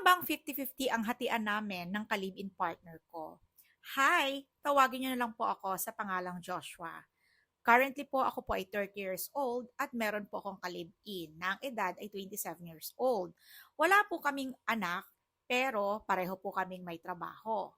bang 50-50 ang hatian namin ng ka-live-in partner ko? Hi! Tawagin niyo na lang po ako sa pangalang Joshua. Currently po ako po ay 30 years old at meron po akong ka-live-in na ang edad ay 27 years old. Wala po kaming anak pero pareho po kaming may trabaho.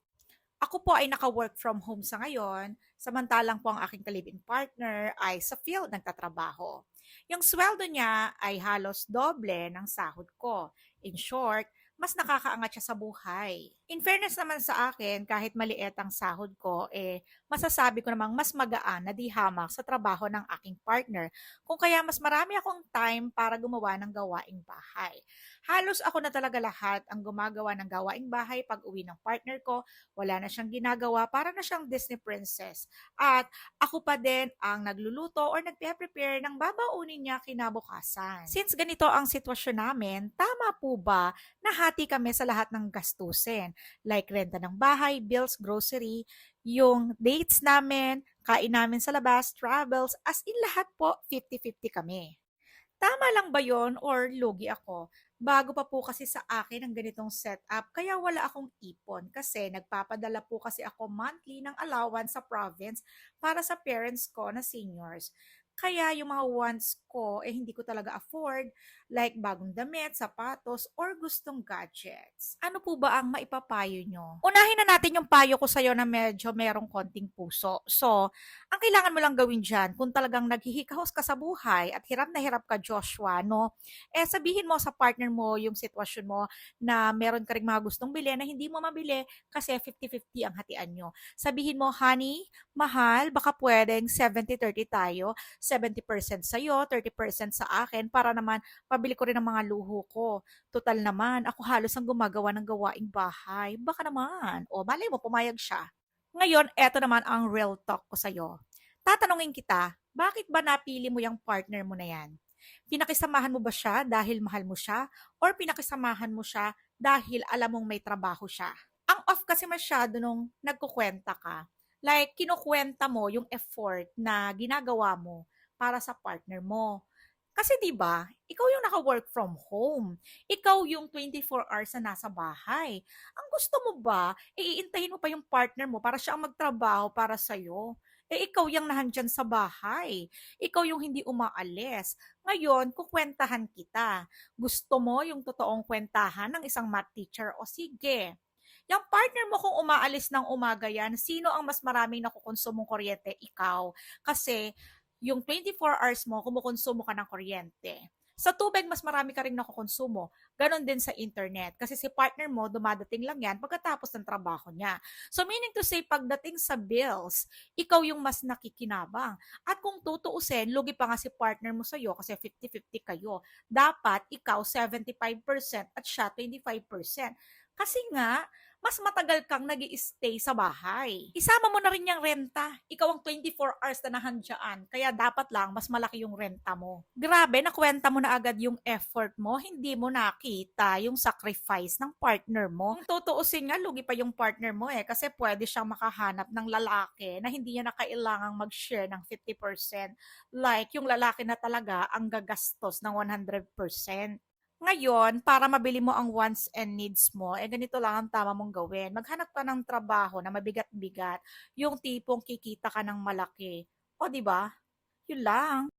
Ako po ay naka-work from home sa ngayon, samantalang po ang aking ka-live-in partner ay sa field nagtatrabaho. Yung sweldo niya ay halos doble ng sahod ko. In short, mas nakakaangat siya sa buhay. In fairness naman sa akin, kahit maliit ang sahod ko, eh, masasabi ko namang mas magaan na di hamak sa trabaho ng aking partner. Kung kaya mas marami akong time para gumawa ng gawaing bahay. Halos ako na talaga lahat ang gumagawa ng gawaing bahay pag uwi ng partner ko. Wala na siyang ginagawa, para na siyang Disney princess. At ako pa din ang nagluluto or nagpe-prepare ng babaunin niya kinabukasan. Since ganito ang sitwasyon namin, tama po ba na hati kami sa lahat ng gastusin? Like renta ng bahay, bills, grocery, yung dates namin, kain namin sa labas, travels, as in lahat po 50-50 kami. Tama lang ba yon or lugi ako? Bago pa po kasi sa akin ang ganitong setup, kaya wala akong ipon kasi nagpapadala po kasi ako monthly ng allowance sa province para sa parents ko na seniors. Kaya yung mga wants ko, eh hindi ko talaga afford, like bagong damit, sapatos, or gustong gadgets. Ano po ba ang maipapayo nyo? Unahin na natin yung payo ko sa'yo na medyo merong konting puso. So, ang kailangan mo lang gawin dyan, kung talagang naghihikahos ka sa buhay at hirap na hirap ka, Joshua, no? Eh, sabihin mo sa partner mo yung sitwasyon mo na meron ka ring mga gustong bili na hindi mo mabili kasi 50-50 ang hatian nyo. Sabihin mo, honey, mahal, baka pwedeng 70-30 tayo. 70% sa'yo, 30% sa akin para naman pabili ko rin ng mga luho ko. Total naman, ako halos ang gumagawa ng gawaing bahay. Baka naman. O, malay mo, pumayag siya. Ngayon, eto naman ang real talk ko sa'yo. Tatanungin kita, bakit ba napili mo yung partner mo na yan? Pinakisamahan mo ba siya dahil mahal mo siya? Or pinakisamahan mo siya dahil alam mong may trabaho siya? Ang off kasi masyado nung nagkukwenta ka. Like, kinukwenta mo yung effort na ginagawa mo para sa partner mo. Kasi 'di ba, ikaw yung naka-work from home. Ikaw yung 24 hours na nasa bahay. Ang gusto mo ba, iintayin mo pa yung partner mo para siya ang magtrabaho para sa Eh ikaw yung nahandyan sa bahay. Ikaw yung hindi umaalis. Ngayon, kukwentahan kita. Gusto mo yung totoong kwentahan ng isang math teacher o sige. Yung partner mo kung umaalis ng umaga yan, sino ang mas maraming nakukonsumong kuryente? Ikaw. Kasi yung 24 hours mo, kumukonsumo ka ng kuryente. Sa tubig, mas marami ka rin nakukonsumo. Ganon din sa internet. Kasi si partner mo, dumadating lang yan pagkatapos ng trabaho niya. So meaning to say, pagdating sa bills, ikaw yung mas nakikinabang. At kung tutuusin, lugi pa nga si partner mo sa'yo kasi 50-50 kayo. Dapat ikaw 75% at siya 25%. Kasi nga, mas matagal kang nag stay sa bahay. Isama mo na rin yung renta. Ikaw ang 24 hours na nahandyaan. Kaya dapat lang mas malaki yung renta mo. Grabe, nakwenta mo na agad yung effort mo. Hindi mo nakita yung sacrifice ng partner mo. Kung tutuusin nga, lugi pa yung partner mo eh. Kasi pwede siyang makahanap ng lalaki na hindi niya na kailangang mag-share ng 50%. Like yung lalaki na talaga ang gagastos ng 100%. Ngayon, para mabili mo ang wants and needs mo, eh ganito lang ang tama mong gawin. Maghanap ka ng trabaho na mabigat-bigat, yung tipong kikita ka ng malaki. O, di ba? Yun lang.